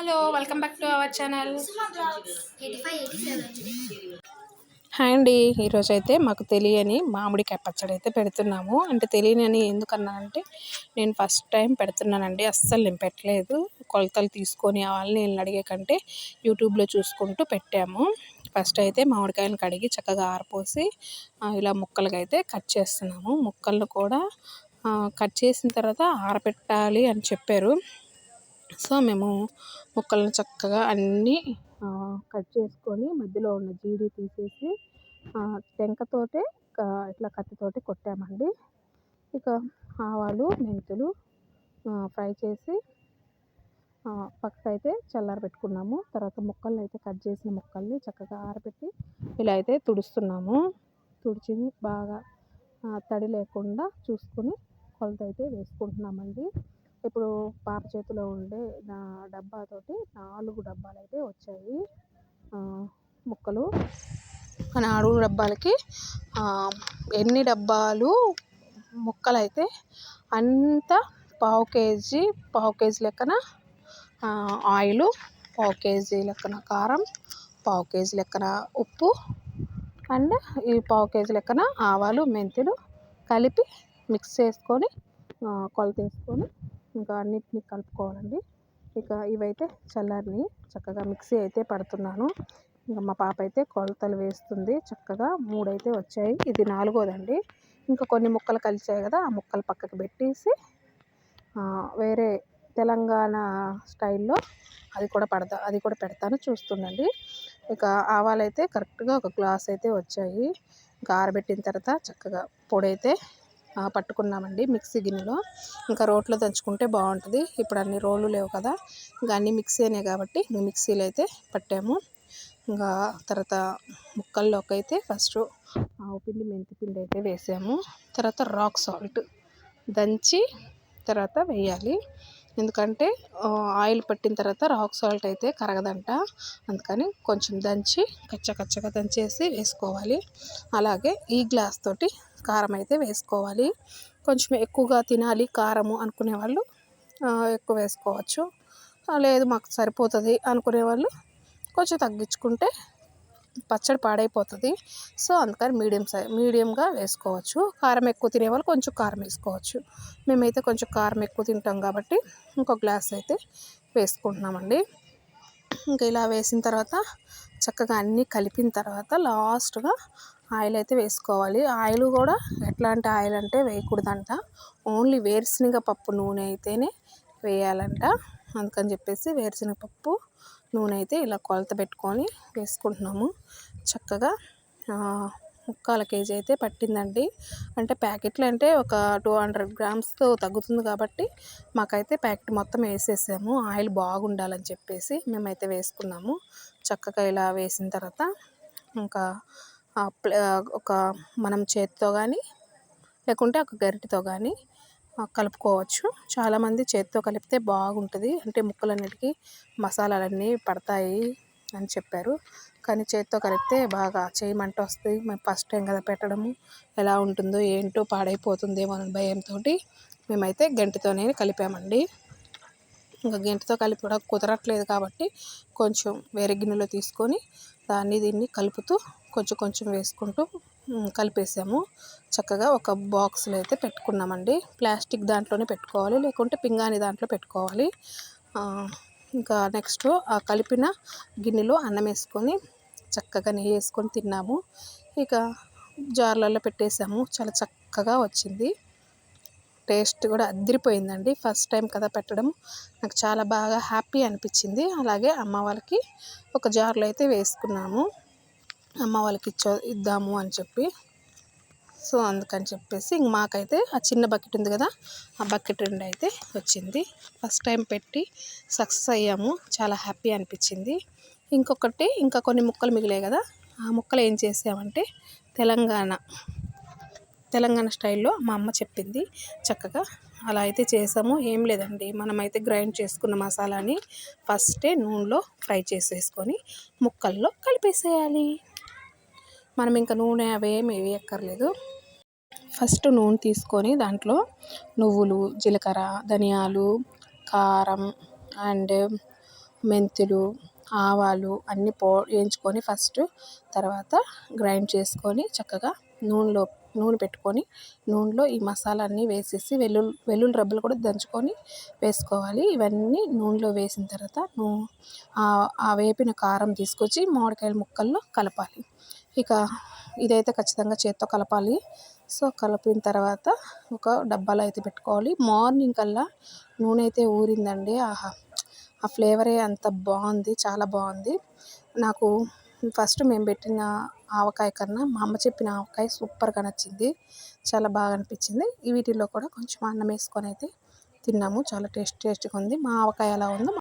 Hello welcome back to our channel. Hi అండి ఈరోజు అయితే మాకు తెలియని మామిడికాయ పచ్చడి అయితే పెడుతున్నాము. అంటే తెలియని ఎందుకన్నా అంటే నేను ఫస్ట్ టైం పెడుతున్నానండి అస్సలు నేను పెట్టలేదు. కొలతలు తీసుకొని వాళ్ళని నేను అడిగే కంటే యూట్యూబ్లో చూసుకుంటూ పెట్టాము. ఫస్ట్ అయితే మామిడికాయలను కడిగి చక్కగా ఆరపోసి ఇలా ముక్కలుగా అయితే కట్ చేస్తున్నాము. ముక్కలను కూడా కట్ చేసిన తర్వాత ఆరబెట్టాలి అని చెప్పారు. సో మేము ముక్కలను చక్కగా అన్నీ కట్ చేసుకొని మధ్యలో ఉన్న జీడి తీసేసి టెంకతోటే ఇట్లా కత్తితోటి కొట్టామండి. ఇక ఆవాలు మెంతులు ఫ్రై చేసి పక్కకైతే చల్లారబెట్టుకున్నాము తర్వాత ముక్కల్ని అయితే కట్ చేసిన ముక్కల్ని చక్కగా ఆరబెట్టి ఇలా అయితే తుడుస్తున్నాము. తుడిచి బాగా తడి లేకుండా చూసుకొని కొలత అయితే వేసుకుంటున్నామండి. ఇప్పుడు పాప చేతిలో ఉండే నా డబ్బాతోటి నాలుగు డబ్బాలు అయితే వచ్చాయి ముక్కలు. నాలుగు డబ్బాలకి ఎన్ని డబ్బాలు ముక్కలు అయితే అంత పావు కేజీ పావు కేజీ లెక్కన ఆయిలు పావు కేజీ లెక్కన కారం పావు కేజీ లెక్కన ఉప్పు అండ్ ఈ పావు కేజీ లెక్కన ఆవాలు మెంతులు కలిపి మిక్స్ చేసుకొని కొలత వేసుకొని ఇంకా అన్నిటిని కలుపుకోవాలండి. ఇక ఇవైతే చల్లారిని చక్కగా మిక్సీ అయితే పడుతున్నాను. ఇంకా మా పాప అయితే కొలతలు వేస్తుంది. చక్కగా మూడైతే వచ్చాయి. ఇది నాలుగోదండి. ఇంకా కొన్ని ముక్కలు కలిసాయి కదా ఆ ముక్కలు పక్కకు పెట్టేసి వేరే తెలంగాణ స్టైల్లో అది కూడా పడతా అది కూడా పెడతాను చూస్తుండండి. ఇక ఆవాలైతే కరెక్ట్గా ఒక గ్లాస్ అయితే వచ్చాయి. ఇంకా ఆరబెట్టిన తర్వాత చక్కగా పొడి అయితే పట్టుకున్నామండి మిక్సీ గిన్నెలో. ఇంకా రోట్లో దంచుకుంటే బాగుంటుంది. ఇప్పుడు అన్ని రోళ్ళు లేవు కదా. ఇంకా అన్నీ మిక్సీనే కాబట్టి మిక్సీలో అయితే పట్టాము. ఇంకా తర్వాత ముక్కల్లోకి అయితే ఫస్ట్ ఆవు పిండి మెంతి పిండి అయితే వేసాము. తర్వాత రాక్ సాల్ట్ దంచి తర్వాత వేయాలి. ఎందుకంటే ఆయిల్ పట్టిన తర్వాత రాక్ సాల్ట్ అయితే కరగదంట. అందుకని కొంచెం దంచి కచ్చకచ్చగా దంచేసి వేసుకోవాలి. అలాగే ఈ గ్లాస్ తోటి కారం అయితే వేసుకోవాలి. కొంచెం ఎక్కువగా తినాలి కారము అనుకునే వాళ్ళు ఎక్కువ వేసుకోవచ్చు. లేదు మాకు సరిపోతుంది అనుకునే వాళ్ళు కొంచెం తగ్గించుకుంటే పచ్చడి పాడైపోతుంది. సో అందుకని మీడియం సై మీడియంగా వేసుకోవచ్చు. కారం ఎక్కువ తినేవాళ్ళు కొంచెం కారం వేసుకోవచ్చు. మేమైతే కొంచెం కారం ఎక్కువ తింటాం కాబట్టి ఇంకో గ్లాస్ అయితే వేసుకుంటున్నామండి. ఇంకా ఇలా వేసిన తర్వాత చక్కగా అన్నీ కలిపిన తర్వాత లాస్ట్గా ఆయిల్ అయితే వేసుకోవాలి. ఆయిల్ కూడా ఎట్లాంటి ఆయిల్ అంటే వేయకూడదంట. ఓన్లీ వేరుశనగ పప్పు నూనె అయితేనే వేయాలంట. అందుకని చెప్పేసి వేరుశనగ పప్పు నూనె అయితే ఇలా కొలత పెట్టుకొని వేసుకుంటున్నాము. చక్కగా ముక్కాల కేజీ అయితే పట్టిందండి. అంటే ప్యాకెట్లు అంటే ఒక టూ హండ్రెడ్ గ్రామ్స్తో తగ్గుతుంది కాబట్టి మాకైతే ప్యాకెట్ మొత్తం వేసేసాము. ఆయిల్ బాగుండాలని చెప్పేసి మేమైతే వేసుకున్నాము. చక్కగా ఇలా వేసిన తర్వాత ఇంకా ఒక మనం చేతితో కానీ లేకుంటే ఒక గరిటెతో కానీ కలుపుకోవచ్చు. చాలామంది చేతితో కలిపితే బాగుంటుంది. అంటే ముక్కలన్నిటికీ మసాలాలన్నీ పడతాయి అని చెప్పారు. కానీ చేతితో కలిపితే బాగా చేయమంట వస్తుంది మేము ఫస్ట్ టైం కదా పెట్టడము. ఎలా ఉంటుందో ఏంటో పాడైపోతుందేమో అని భయంతో మేమైతే గంటతోనే కలిపామండి. ఇంకా గంటతో కలిపి కూడా కుదరట్లేదు కాబట్టి కొంచెం వేరే గిన్నెలో తీసుకొని దాన్ని దీన్ని కలుపుతూ కొంచెం కొంచెం వేసుకుంటూ కలిపేసాము. చక్కగా ఒక బాక్స్లో అయితే పెట్టుకున్నామండి. ప్లాస్టిక్ దాంట్లోనే పెట్టుకోవాలి లేకుంటే పింగాణి దాంట్లో పెట్టుకోవాలి. ఇంకా నెక్స్ట్ ఆ కలిపిన గిన్నెలో అన్నం వేసుకొని చక్కగా నెయ్యి వేసుకొని తిన్నాము. ఇక జార్లలో పెట్టేసాము. చాలా చక్కగా వచ్చింది. టేస్ట్ కూడా అదిరిపోయిందండి ఫస్ట్ టైం కదా పెట్టడం. నాకు చాలా బాగా హ్యాపీ అనిపించింది. అలాగే అమ్మ వాళ్ళకి ఒక జార్లో అయితే వేసుకున్నాము. అమ్మ వాళ్ళకి ఇచ్చో ఇద్దాము అని చెప్పి. సో అందుకని చెప్పేసి ఇంక మాకైతే ఆ చిన్న బకెట్ ఉంది కదా ఆ బకెట్ రెండు అయితే వచ్చింది. ఫస్ట్ టైం పెట్టి సక్సెస్ అయ్యాము. చాలా హ్యాపీ అనిపించింది. ఇంకొకటి ఇంకా కొన్ని ముక్కలు మిగిలాయి కదా ఆ ముక్కలు ఏం చేసామంటే తెలంగాణ. తెలంగాణ స్టైల్లో మా అమ్మ చెప్పింది చక్కగా. అలా అయితే చేసాము. ఏం లేదండి. మనమైతే గ్రైండ్ చేసుకున్న మసాలాని ఫస్టే నూనెలో ఫ్రై చేసేసుకొని ముక్కల్లో కలిపేసేయాలి. మనం ఇంకా నూనె అవేమి వేయక్కర్లేదు. ఫస్ట్ నూనె తీసుకొని దాంట్లో నువ్వులు జీలకర్ర ధనియాలు కారం అండ్ మెంతులు ఆవాలు అన్నీ పో వేయించుకొని ఫస్ట్ తర్వాత గ్రైండ్ చేసుకొని చక్కగా నూనెలో నూనె పెట్టుకొని నూనెలో ఈ మసాలా అన్నీ వేసేసి వెల్లుల్లి వెల్లుల్లి రబ్బలు కూడా దంచుకొని వేసుకోవాలి. ఇవన్నీ నూనెలో వేసిన తర్వాత నూ ఆ వేపిన కారం తీసుకొచ్చి మామిడికాయల ముక్కల్లో కలపాలి. ఇక ఇదైతే ఖచ్చితంగా చేత్తో కలపాలి. సో కలిపిన తర్వాత ఒక డబ్బాలో అయితే పెట్టుకోవాలి. మార్నింగ్ కల్లా నూనె అయితే ఊరిందండి. ఆహా ఆ ఫ్లేవరే అంత బాగుంది చాలా బాగుంది. నాకు ఫస్ట్ మేము పెట్టిన ఆవకాయ కన్నా మా అమ్మ చెప్పిన ఆవకాయ సూపర్గా నచ్చింది. చాలా బాగా అనిపించింది. వీటిల్లో కూడా కొంచెం అన్నం వేసుకొని అయితే తిన్నాము. చాలా టేస్ట్ టేస్ట్గా ఉంది. మా ఆవకాయ ఎలా ఉందో